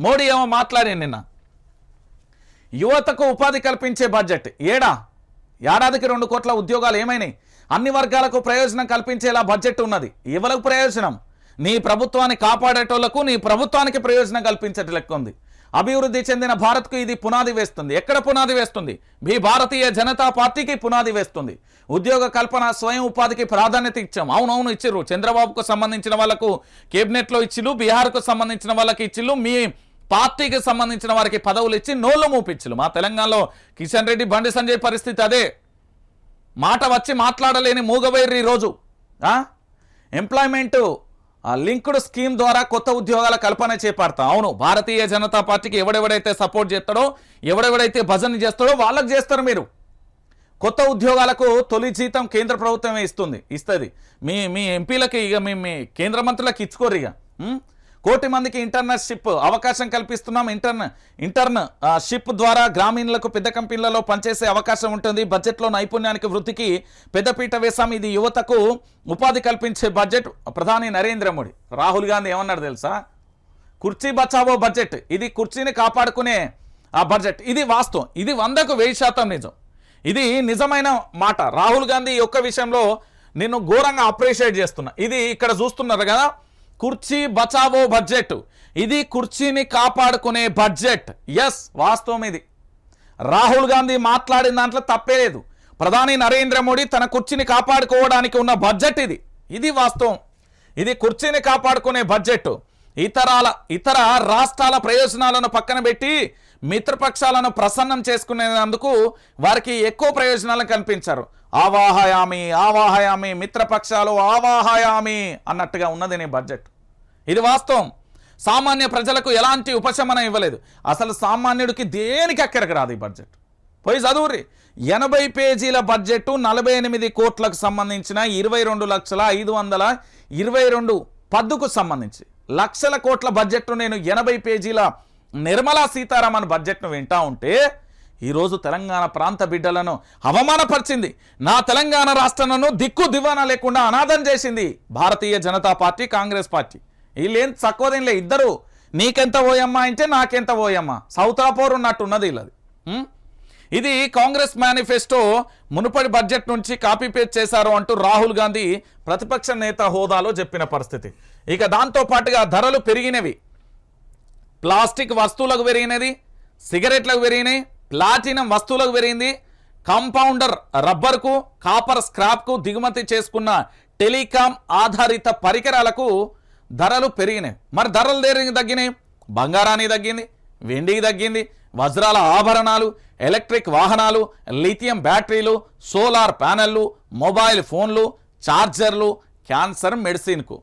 మోడీ ఏమో మాట్లాడి నిన్న. యువతకు ఉపాధి కల్పించే బడ్జెట్. ఏడా? ఏడాదికి రెండు కోట్ల ఉద్యోగాలు ఏమైనాయి? అన్ని వర్గాలకు ప్రయోజనం కల్పించేలా బడ్జెట్ ఉన్నది. ఎవరికి ప్రయోజనం. నీ ప్రభుత్వాన్ని కాపాడేటోళ్ళకు నీ ప్రభుత్వానికి ప్రయోజనం కల్పించేట లెక్క ఉంది. అభివృద్ధి చెందిన భారత్కు ఇది పునాది వేస్తుంది. ఎక్కడ పునాది వేస్తుంది? మీ భారతీయ జనతా పార్టీకి పునాది వేస్తుంది. ఉద్యోగ కల్పన స్వయం ఉపాధికి ప్రాధాన్యత ఇచ్చాం. అవునవును ఇచ్చిర్రు. చంద్రబాబుకు సంబంధించిన వాళ్ళకు కేబినెట్లో ఇచ్చిళ్ళు బీహార్కు సంబంధించిన వాళ్ళకి ఇచ్చిళ్ళు మీ పార్టీకి సంబంధించిన వారికి పదవులు ఇచ్చి నోళ్ళు మూపించులు మా తెలంగాణలో కిషన్ రెడ్డి బండి సంజయ్ పరిస్థితి అదే. మాట వచ్చి మాట్లాడలేని మూగవేర్రి రోజు. ఎంప్లాయ్మెంటు లింక్డ్ స్కీమ్ ద్వారా కొత్త ఉద్యోగాల కల్పన చేపడతాం. అవును భారతీయ జనతా పార్టీకి ఎవడెవడైతే సపోర్ట్ చేస్తాడో ఎవడెవడైతే భజన చేస్తాడో వాళ్ళకి చేస్తారు మీరు. కొత్త ఉద్యోగాలకు తొలి జీతం కేంద్ర ప్రభుత్వమే ఇస్తుంది ఇస్తుంది. మీ మీ ఎంపీలకి ఇక మీ మీ కేంద్ర మంత్రులకు ఇచ్చుకోరు ఇక. కోటి మందికి ఇంటర్నర్షిప్ అవకాశం కల్పిస్తున్నాం. ఇంటర్న్ ఇంటర్న్ ఆ, షిప్ ద్వారా గ్రామీణులకు పెద్ద కంపెనీలలో పనిచేసే అవకాశం ఉంటుంది. బడ్జెట్లో నైపుణ్యానికి వృద్ధికి పెద్దపీట వేశాం. ఇది యువతకు ఉపాధి కల్పించే బడ్జెట్. ప్రధాని నరేంద్ర మోడీ. రాహుల్ గాంధీ ఏమన్నాడు తెలుసా? కుర్చీ బచావో బడ్జెట్. ఇది కుర్చీని కాపాడుకునే ఆ బడ్జెట్. ఇది వాస్తవం. ఇది వందకు వెయ్యి శాతం నిజం. ఇది నిజమైన మాట. రాహుల్ గాంధీ యొక్క విషయంలో నేను ఘోరంగా అప్రిషియేట్ చేస్తున్నా. ఇది ఇక్కడ చూస్తున్నారు కదా కుర్చీ బచావో బడ్జెట్. ఇది కుర్చీని కాపాడుకునే బడ్జెట్. ఎస్ వాస్తవం ఇది. రాహుల్ గాంధీ మాట్లాడిన దాంట్లో తప్పే లేదు. ప్రధాని నరేంద్ర మోడీ తన కుర్చీని కాపాడుకోవడానికి ఉన్న బడ్జెట్ ఇది. ఇది వాస్తవం. ఇది కుర్చీని కాపాడుకునే బడ్జెట్. ఇతరాల ఇతర రాష్ట్రాల ప్రయోజనాలను పక్కన పెట్టి మిత్రపక్షాలను ప్రసన్నం చేసుకునేందుకు వారికి ఎక్కువ ప్రయోజనాలు కనిపించారు ఆవాహయామి ఆవాహయామి మిత్రపక్షాలు ఆవాహయామి అన్నట్టుగా ఉన్నది నీ బడ్జెట్. ఇది వాస్తవం. సామాన్య ప్రజలకు ఎలాంటి ఉపశమనం ఇవ్వలేదు. అసలు సామాన్యుడికి దేనికి అక్కడికి రాదు ఈ బడ్జెట్? పోయి చదువురి ఎనభై పేజీల బడ్జెట్ నలభై ఎనిమిది కోట్లకు సంబంధించిన ఇరవై రెండు లక్షల ఐదు వందల ఇరవై రెండు పద్దుకు సంబంధించి. లక్షల కోట్ల బడ్జెట్ నేను ఎనభై పేజీల నిర్మలా సీతారామన్ బడ్జెట్ను వింటా ఉంటే ఈరోజు తెలంగాణ ప్రాంత బిడ్డలను అవమానపరిచింది. నా తెలంగాణ రాష్ట్రాలను దిక్కు దివానా లేకుండా అనాథం చేసింది భారతీయ జనతా పార్టీ కాంగ్రెస్ పార్టీ. వీళ్ళేం తక్కువదేంలే ఇద్దరు. నీకెంత పోయమ్మా అంటే నాకెంత పోయమ్మా సౌతాపోర్ ఉన్నట్టు ఉన్నది వీళ్ళది. ఇది కాంగ్రెస్ మేనిఫెస్టో మునుపటి బడ్జెట్ నుంచి కాపీ పేస్ట్ చేశారు అంటూ రాహుల్ గాంధీ ప్రతిపక్ష నేత హోదాలో చెప్పిన పరిస్థితి. ఇక దాంతో పాటుగా ధరలు పెరిగినవి. ప్లాస్టిక్ వస్తువులకు పెరిగినది సిగరెట్లకు పెరిగినాయి ప్లాటినం వస్తువులకు పెరిగింది. కాంపౌండర్ రబ్బర్కు కాపర్ స్క్రాప్కు దిగుమతి చేసుకున్న టెలికాం ఆధారిత పరికరాలకు ధరలు పెరిగినాయి. మరి ధరలు దేనికి తగ్గినాయి? బంగారానికి తగ్గింది వెండికి తగ్గింది వజ్రాల ఆభరణాలు ఎలక్ట్రిక్ వాహనాలు లిథియం బ్యాటరీలు సోలార్ ప్యానెళ్ళు మొబైల్ ఫోన్లు ఛార్జర్లు క్యాన్సర్ మెడిసిన్కు.